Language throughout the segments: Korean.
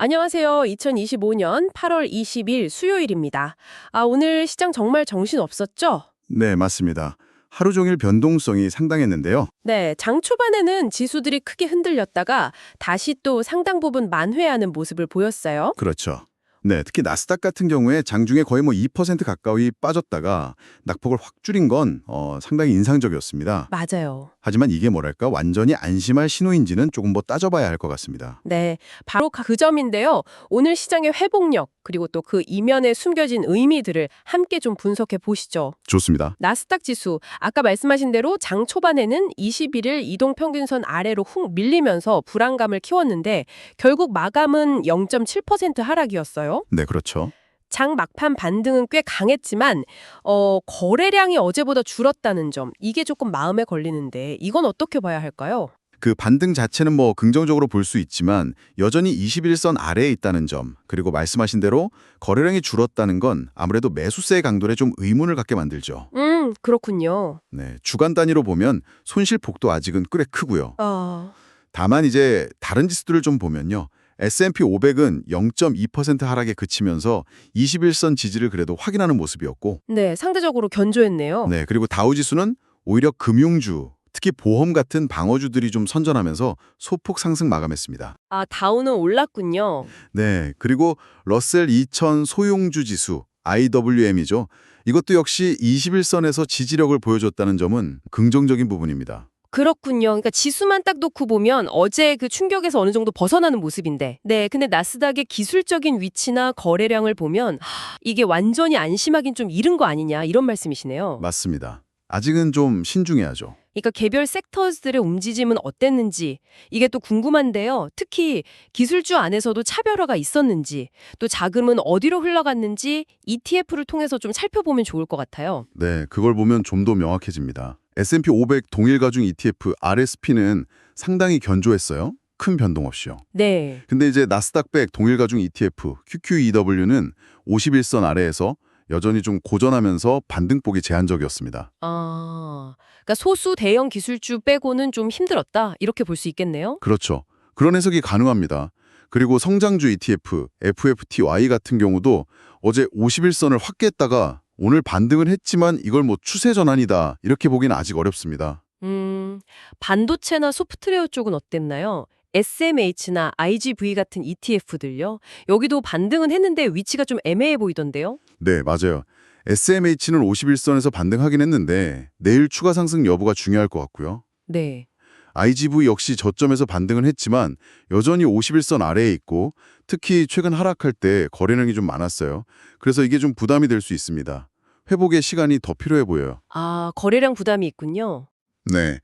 안녕하세요. 2025년 8월 20일 수요일입니다. 아, 오늘 시장 정말 정신 없었죠? 네, 맞습니다. 하루 종일 변동성이 상당했는데요. 네, 장 초반에는 지수들이 크게 흔들렸다가 다시 또 상당 부분 만회하는 모습을 보였어요. 그렇죠. 네, 특히 나스닥 같은 경우에 장중에 거의 뭐 2% 가까이 빠졌다가 낙폭을 확 줄인 건 어, 상당히 인상적이었습니다. 맞아요. 하지만 이게 뭐랄까 완전히 안심할 신호인지는 조금 뭐 따져봐야 할 것 같습니다. 네, 바로 그 점인데요. 오늘 시장의 회복력 그리고 또 그 이면에 숨겨진 의미들을 함께 좀 분석해 보시죠. 좋습니다. 나스닥 지수, 아까 말씀하신 대로 장 초반에는 21일 이동 평균선 아래로 훅 밀리면서 불안감을 키웠는데 결국 마감은 0.7% 하락이었어요. 네, 그렇죠. 장 막판 반등은 꽤 강했지만 어, 거래량이 어제보다 줄었다는 점 이게 조금 마음에 걸리는데 이건 어떻게 봐야 할까요? 그 반등 자체는 뭐 긍정적으로 볼 수 있지만 여전히 21선 아래에 있다는 점, 그리고 말씀하신 대로 거래량이 줄었다는 건 아무래도 매수세의 강도에 좀 의문을 갖게 만들죠. 음 그렇군요. 네, 주간 단위로 보면 손실폭도 아직은 꽤 크고요. 어, 다만 이제 다른 지수들을 좀 보면요. S&P 500은 0.2% 하락에 그치면서 21선 지지를 그래도 확인하는 모습이었고 네 상대적으로 견조했네요. 네, 그리고 다우 지수는 오히려 금융주, 특히 보험 같은 방어주들이 좀 선전하면서 소폭 상승 마감했습니다. 아 다우는 올랐군요. 네, 그리고 러셀 2000 소용주 지수, IWM이죠. 이것도 역시 21선에서 지지력을 보여줬다는 점은 긍정적인 부분입니다. 그렇군요. 그러니까 지수만 딱 놓고 보면 어제 그 충격에서 어느 정도 벗어나는 모습인데. 네, 근데 나스닥의 기술적인 위치나 거래량을 보면 하, 이게 완전히 안심하긴 좀 이른 거 아니냐 이런 말씀이시네요. 맞습니다. 아직은 좀 신중해야죠. 그러니까 개별 섹터들의 움직임은 어땠는지 이게 또 궁금한데요. 특히 기술주 안에서도 차별화가 있었는지 또 자금은 어디로 흘러갔는지 ETF를 통해서 좀 살펴보면 좋을 것 같아요. 네, 그걸 보면 좀 더 명확해집니다. S&P 500 동일 가중 ETF RSP는 상당히 견조했어요. 큰 변동 없이요. 네. 근데 이제 나스닥 100 동일 가중 ETF QQEW는 51선 아래에서 여전히 좀 고전하면서 반등폭이 제한적이었습니다. 아, 그러니까 소수 대형 기술주 빼고는 좀 힘들었다 이렇게 볼 수 있겠네요. 그렇죠. 그런 해석이 가능합니다. 그리고 성장주 ETF, FFTY 같은 경우도 어제 51선을 확 깼다가 오늘 반등은 했지만 이걸 뭐 추세 전환이다 이렇게 보기는 아직 어렵습니다. 음, 반도체나 소프트웨어 쪽은 어땠나요? SMH나 IGV 같은 ETF들요. 여기도 반등은 했는데 위치가 좀 애매해 보이던데요. 네, 맞아요. SMH는 51선에서 반등하긴 했는데 내일 추가 상승 여부가 중요할 것 같고요. 네. IGV 역시 저점에서 반등은 했지만 여전히 51선 아래에 있고 특히 최근 하락할 때 거래량이 좀 많았어요. 그래서 이게 좀 부담이 될 수 있습니다. 회복의 시간이 더 필요해 보여요. 아, 거래량 부담이 있군요. 네.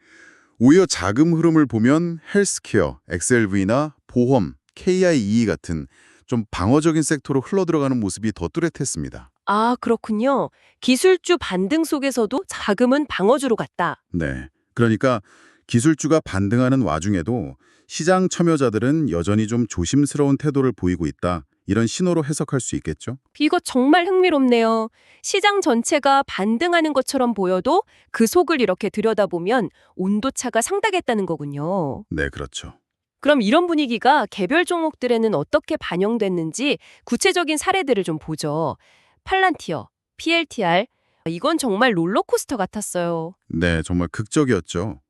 오히려 자금 흐름을 보면 헬스케어, XLV나 보험, KIE 같은 좀 방어적인 섹터로 흘러들어가는 모습이 더 뚜렷했습니다. 아, 그렇군요. 기술주 반등 속에서도 자금은 방어주로 갔다. 네. 그러니까 기술주가 반등하는 와중에도 시장 참여자들은 여전히 좀 조심스러운 태도를 보이고 있다. 이런 신호로 해석할 수 있겠죠? 이거 정말 흥미롭네요. 시장 전체가 반등하는 것처럼 보여도 그 속을 이렇게 들여다보면 온도차가 상당했다는 거군요. 네, 그렇죠. 그럼 이런 분위기가 개별 종목들에는 어떻게 반영됐는지 구체적인 사례들을 좀 보죠. 팔란티어, PLTR, 이건 정말 롤러코스터 같았어요. 네, 정말 극적이었죠.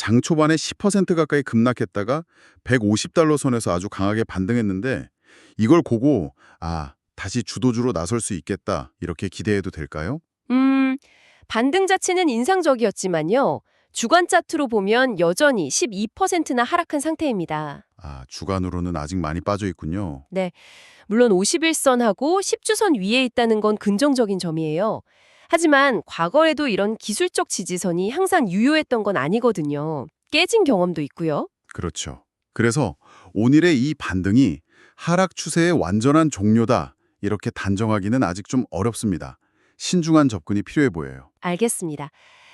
장 초반에 10% 가까이 급락했다가 150달러 선에서 아주 강하게 반등했는데 이걸 보고 아, 다시 주도주로 나설 수 있겠다. 이렇게 기대해도 될까요? 음, 반등 자체는 인상적이었지만요. 주간 차트로 보면 여전히 12%나 하락한 상태입니다. 아, 주간으로는 아직 많이 빠져 있군요. 물론 51선하고 10주선 위에 있다는 건 긍정적인 점이에요. 하지만 과거에도 이런 기술적 지지선이 항상 유효했던 건 아니거든요. 깨진 경험도 있고요. 그렇죠. 그래서 오늘의 이 반등이 하락 추세의 완전한 종료다. 이렇게 단정하기는 아직 좀 어렵습니다. 신중한 접근이 필요해 보여요. 알겠습니다.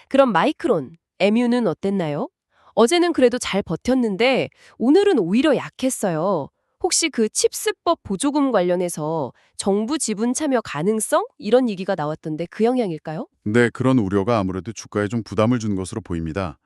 그럼 마이크론, MU는 어땠나요? 어제는 그래도 잘 버텼는데 오늘은 오히려 약했어요. 혹시 그 칩스법 보조금 관련해서 정부 지분 참여 가능성 이런 얘기가 나왔던데 그 영향일까요? 네, 그런 우려가 아무래도 주가에 좀 부담을 준 것으로 보입니다.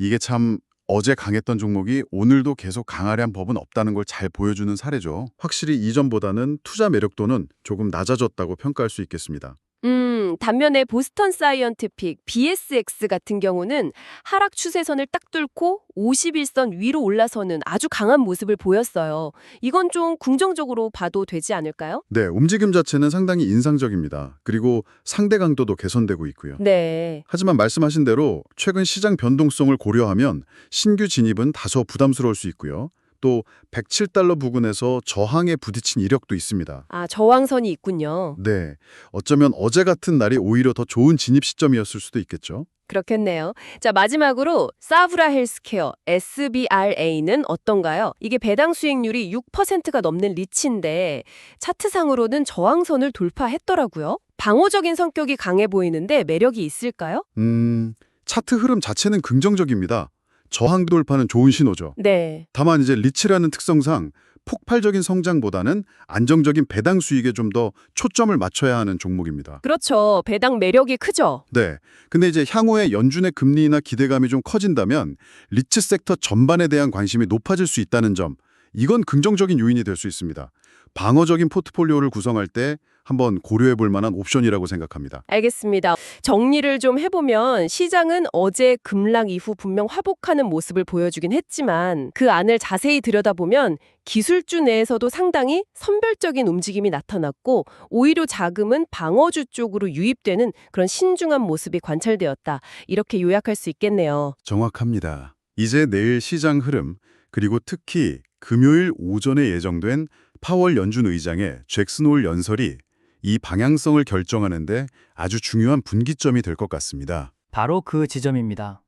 이게 참 어제 강했던 종목이 오늘도 계속 강하려는 법은 없다는 걸 잘 보여주는 사례죠. 확실히 이전보다는 투자 매력도는 조금 낮아졌다고 평가할 수 있겠습니다. 음, 단면에 보스턴 사이언티픽 BSX 같은 경우는 하락 추세선을 딱 뚫고 51선 위로 올라서는 아주 강한 모습을 보였어요. 이건 좀 긍정적으로 봐도 되지 않을까요? 네, 움직임 자체는 상당히 인상적입니다. 그리고 상대 강도도 개선되고 있고요. 네. 하지만 말씀하신 대로 최근 시장 변동성을 고려하면 신규 진입은 다소 부담스러울 수 있고요. 또 107달러 부근에서 저항에 부딪힌 이력도 있습니다. 아, 저항선이 있군요. 네, 어쩌면 어제 같은 날이 오히려 더 좋은 진입 시점이었을 수도 있겠죠. 그렇겠네요. 자, 마지막으로 사브라 헬스케어 SBRA는 어떤가요? 이게 배당 수익률이 6%가 넘는 리치인데 차트상으로는 저항선을 돌파했더라고요. 방어적인 성격이 강해 보이는데 매력이 있을까요? 음, 차트 흐름 자체는 긍정적입니다. 저항 돌파는 좋은 신호죠. 네. 다만 이제 리치라는 특성상 폭발적인 성장보다는 안정적인 배당 수익에 좀 더 초점을 맞춰야 하는 종목입니다. 그렇죠. 배당 매력이 크죠. 네. 근데 이제 향후에 연준의 금리나 기대감이 좀 커진다면 리츠 섹터 전반에 대한 관심이 높아질 수 있다는 점, 이건 긍정적인 요인이 될 수 있습니다. 방어적인 포트폴리오를 구성할 때 한번 고려해 볼 만한 옵션이라고 생각합니다. 알겠습니다. 정리를 좀 해보면 시장은 어제 급락 이후 분명 화복하는 모습을 보여주긴 했지만 그 안을 자세히 들여다보면 기술주 내에서도 상당히 선별적인 움직임이 나타났고 오히려 자금은 방어주 쪽으로 유입되는 그런 신중한 모습이 관찰되었다. 이렇게 요약할 수 있겠네요. 정확합니다. 이제 내일 시장 흐름, 그리고 특히 금요일 오전에 예정된 파월 연준 의장의 잭슨 홀 연설이 이 방향성을 결정하는데 아주 중요한 분기점이 될 것 같습니다. 바로 그 지점입니다.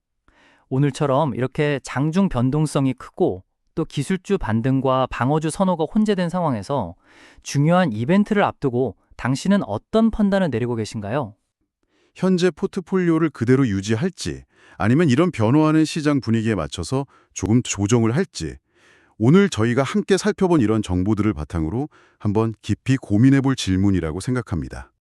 오늘처럼 이렇게 장중 변동성이 크고 또 기술주 반등과 방어주 선호가 혼재된 상황에서 중요한 이벤트를 앞두고 당신은 어떤 판단을 내리고 계신가요? 현재 포트폴리오를 그대로 유지할지 아니면 이런 변화하는 시장 분위기에 맞춰서 조금 조정을 할지 오늘 저희가 함께 살펴본 이런 정보들을 바탕으로 한번 깊이 고민해 볼 질문이라고 생각합니다.